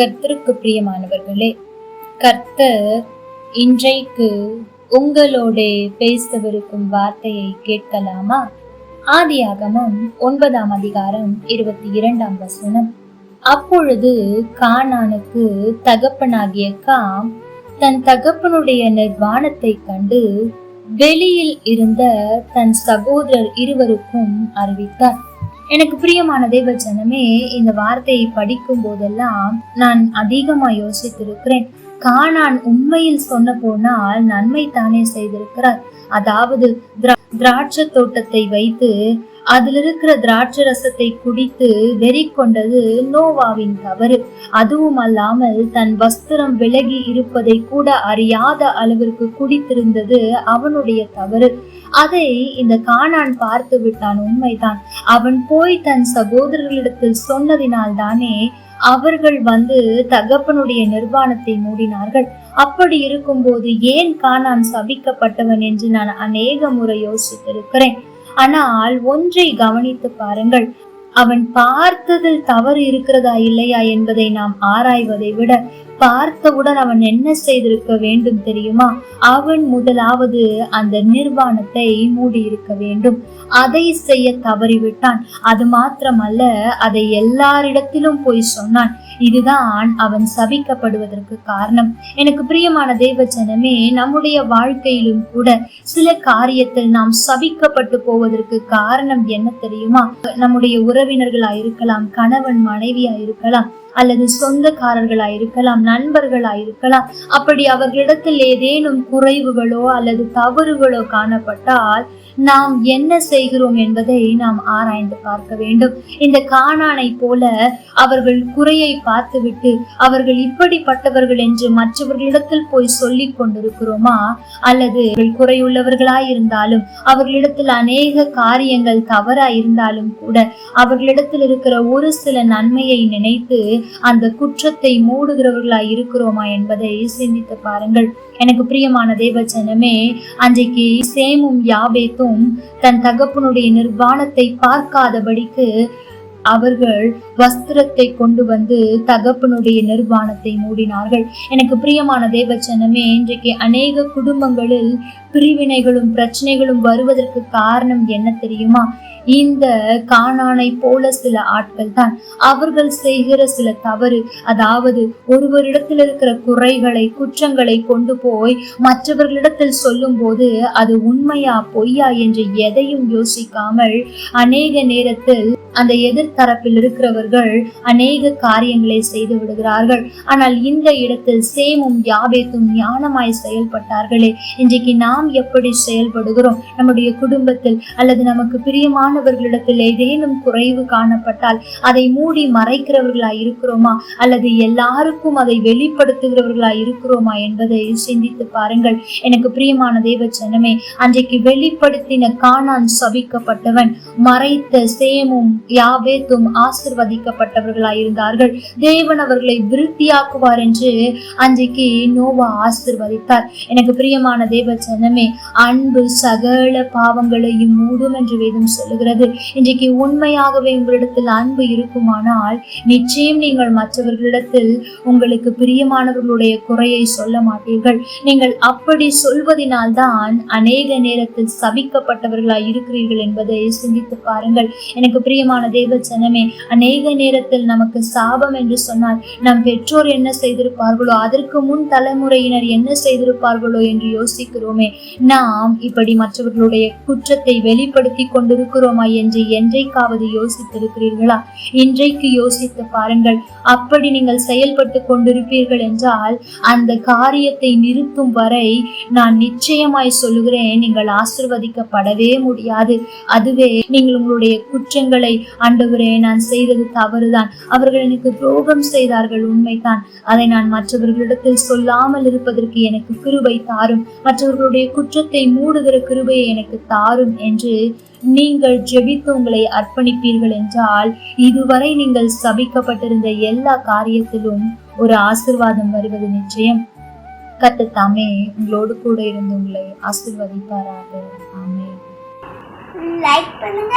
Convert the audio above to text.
கர்த்தருக்கு பிரியமானவர்களே கர்த்தர் இன்றைக்கு உங்களோட பேசவிருக்கும் வார்த்தையை கேட்கலாமா? ஆதியாகமம் ஒன்பதாம் அதிகாரம் இருபத்தி இரண்டாம் வசனம். அப்பொழுது கானானுக்கு தகப்பனாகிய காம் தன் தகப்பனுடைய நிர்வாணத்தை கண்டு வெளியில் இருந்த தன் சகோதரர் இருவருக்கும் அறிவித்தார். எனக்கு பிரியமான தேவ ஜனமே இந்த வார்த்தையை படிக்கும் போதெல்லாம் நான் அதிகமா யோசித்திருக்கிறேன். காணான் உண்மையில் சொன்ன போனால் நன்மை தானே செய்திருக்கிறார். அதாவது திரா- திராட்சை தோட்டத்தை வைத்து அதில் இருக்கிற திராட்சை ரசத்தை குடித்து வெறி கொண்டது நோவாவின் தவறு. அதுவும் அல்லாமல் தன் வஸ்திரம் விலகி இருப்பதை கூட அறியாத அளவிற்கு குடித்திருந்தது அவனுடைய தவறு. அதை இந்த காணான் பார்த்து விட்டான். உண்மைதான். அவன் போய் தன் சகோதரர்களிடத்தில் சொன்னதினால் தானே அவர்கள் வந்து தகப்பனுடைய நிர்வாணத்தை மூடினார்கள். அப்படி இருக்கும்போது ஏன் காணான் சபிக்கப்பட்டவன் என்று நான் அநேக முறை யோசித்திருக்கிறேன். ஆனால் ஒன்றை கவனித்து பாருங்கள் அவன் பார்த்ததில் தவறு இருக்கிறதா இல்லையா என்பதை நாம் ஆராய்வதை விட பார்த்தவுடன் அவன் என்ன செய்திருக்க வேண்டும் தெரியுமா? அவன் முதலாவது அந்த நிர்வாணத்தை மூடியிருக்க வேண்டும். அதை செய்ய தவறிவிட்டான். அது மாத்திரமல்ல அதை எல்லாரிடத்திலும் போய் சொன்னான். இதுதான் அவன் சபிக்கப்படுவதற்கு காரணம். எனக்கு பிரியமான தேவஜனமே நம்முடைய வாழ்க்கையிலும் கூட சில காரியத்தில் நாம் சபிக்கப்பட்டு போவதற்கு காரணம் என்ன தெரியுமா? நம்முடைய உறவினர்களா இருக்கலாம் கணவன் மனைவியா இருக்கலாம் அல்லது சொந்தக்காரர்களா இருக்கலாம் நண்பர்களா இருக்கலாம். அப்படி அவர்களிடத்தில் ஏதேனும் குறைவுகளோ அல்லது தவறுகளோ காணப்பட்டால் நாம் என்ன செய்கிறோம் என்பதை நாம் ஆராய்ந்து பார்க்க வேண்டும். இந்த காணானை போல அவர்கள் குறையை பார்த்துவிட்டு அவர்கள் இப்படிப்பட்டவர்கள் என்று மற்றவர்களிடத்தில் போய் சொல்லிக் கொண்டிருக்கிறோமா? அல்லது குறையுள்ளவர்களாய் இருந்தாலும் அவர்களிடத்தில் அநேக காரியங்கள் தவறாய் இருந்தாலும் கூட அவர்களிடத்தில் இருக்கிற ஒரு சில நன்மையை நினைத்து அந்த குற்றத்தை மூடுகிறவர்களாய் இருக்கிறோமா என்பதை சிந்தித்து பாருங்கள். எனக்கு பிரியமான தேவச்சனமே அன்றைக்கு சேமும் யாபேத்தும் தன் தகப்பனுடைய நிர்வாணத்தை பார்க்காதபடிக்கு அவர்கள் வஸ்திரத்தை கொண்டு வந்து தகப்பனுடைய நிர்வாணத்தை மூடினார்கள். எனக்கு பிரியமான தேவச்சனமே இன்றைக்கு அநேக குடும்பங்களில் பிரிவினைகளும் பிரச்சனைகளும் வருவதற்கு காரணம் என்ன தெரியுமா? இந்த காணானை போல சில ஆட்கள் தான் அவர்கள் செய்கிற சில தவறு அதாவது ஒருவரிடத்தில் இருக்கிற குறைகளை குற்றங்களை கொண்டு போய் மற்றவர்களிடத்தில் சொல்லும் போது அது உண்மையா பொய்யா என்று எதையும் யோசிக்காமல் அநேக நேரத்தில் அந்த எதிர்த்தரப்பில் இருக்கிறவர்கள் அநேக காரியங்களை செய்து விடுகிறார்கள். ஆனால் இந்த இடத்தில் சேமும் யாபேத்தும் ஞானமாய் செயல்பட்டார்களே. இன்றைக்கு நாம் எப்படி செயல்படுகிறோம்? நம்முடைய குடும்பத்தில் அல்லது நமக்கு பிரியமானவர்களிடத்தில் ஏதேனும் குறைவு காணப்பட்டால் அதை மூடி மறைக்கிறவர்களாய் இருக்கிறோமா? அல்லது எல்லாருக்கும் அதை வெளிப்படுத்துகிறவர்களாய் இருக்கிறோமா என்பதை சிந்தித்து பாருங்கள். எனக்கு பிரியமான தேவ ஜனமே அன்றைக்கு வெளிப்படுத்தின காணான் சபிக்கப்பட்டவன் மறைத்த சேமும் யாவே தும் ஆசிர்வதிக்கப்பட்டவர்களாயிருந்தார்கள். தேவன் அவர்களை விருத்தியாக்குவார் என்று அன்றைக்கு நோவா ஆசிர்வதித்தார். எனக்கு பிரியமான தேவ ஜனமே அன்பு சகல பாவங்களையும் மூடும் என்று வேதம் சொல்லுகிறது. இன்றைக்கு உண்மையாகவே உங்களிடத்தில் அன்பு இருக்குமானால் நிச்சயம் நீங்கள் மற்றவர்களிடத்தில் உங்களுக்கு பிரியமானவர்களுடைய குறையை சொல்ல மாட்டீர்கள். நீங்கள் அப்படி சொல்வதினால்தான் அநேக நேரத்தில் சபிக்கப்பட்டவர்களாய் இருக்கிறீர்கள் என்பதை சிந்தித்து பாருங்கள். எனக்கு பிரியமான தேவ ஜனமே அநேக நேரத்தில் நமக்கு சாபம் என்று சொன்னால் நம் பெற்றோர் என்ன செய்திருப்பார்களோ அதற்கு முன் தலைமுறையினர் என்ன செய்திருப்பார்களோ என்று யோசிக்கிறோமே. நாம் இப்படி மற்றவர்களுடைய குற்றத்தை வெளிப்படுத்தி கொண்டிருக்கிறோமா என்று என்றைக்காவது யோசித்திருக்கிறீர்களா? இன்றைக்கு யோசித்து பாருங்கள் அப்படி நீங்கள் செயல்பட்டு கொண்டிருப்பீர்கள் என்றால் அந்த காரியத்தை நிறுத்தும் வரை நான் நிச்சயமாய் சொல்லுகிறேன் நீங்கள் ஆசிர்வதிக்கப்படவே முடியாது. அதுவே நீங்கள் உங்களுடைய குற்றங்களை ஆண்டவரே நான் செய்தது தவறுதான். அவர்கள் எனக்கு துரோகம் செய்தார்கள் உண்மைதான். அதை நான் மற்றவர்களிடத்தில் சொல்லாமல் இருப்பதற்கு எனக்கு கிருபை தாரும். மற்றவர்களுடைய குற்றத்தை மூடுகிற கிருபையை எனக்கு தாரும் என்று நீங்கள் ஜெபித்து உங்களை அர்ப்பணிப்பீர்கள் என்றால் இதுவரை நீங்கள் சபிக்கப்பட்டிருந்த எல்லா காரியத்திலும் ஒரு ஆசிர்வாதம் வருவது நிச்சயம். கத்து தாமே உங்களோடு கூட இருந்து உங்களை ஆசிர்வதிப்பாராக. ஆமே லைக் பண்ணுங்க.